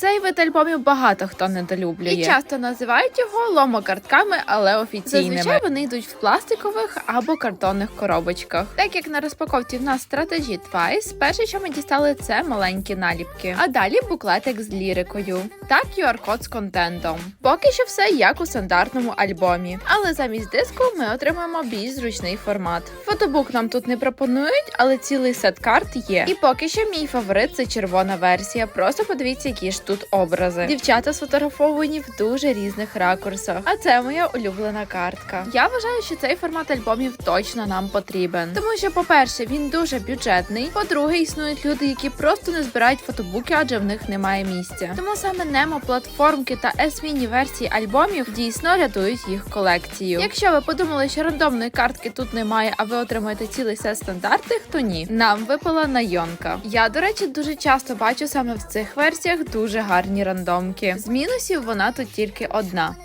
Цей вид альбомів багато хто недолюблює. І часто називають його ломокартками, але офіційними. Зазвичай вони йдуть в пластикових або картонних коробочках. Так як на розпаковці в нас стратежі Twice, перше, що ми дістали, це маленькі наліпки. А далі буклетик з лірикою та QR-код з контентом. Поки що все як у стандартному альбомі. Але замість диску ми отримаємо більш зручний формат. Фотобук нам тут не пропонують, але цілий сет карт є. І поки що мій фаворит це червона версія. Просто подивіться, які ж тут образи. Дівчата сфотографовані в дуже різних ракурсах. А це моя улюблена картка. Я вважаю, що цей формат альбомів точно нам потрібен. Тому що, по-перше, він дуже бюджетний. По-друге, існують люди, які просто не збирають фотобуки, адже в них немає місця. Тому саме немо платформки та S-міні версії альбомів дійсно рятують їх колекцію. Якщо ви подумали, що рандомної картки тут немає, а ви отримаєте цілий сет стандартних, то ні. Нам випала найонка. Я, до речі, дуже часто бачу саме в цих версіях дуже гарні рандомки. З мінусів вона тут тільки одна.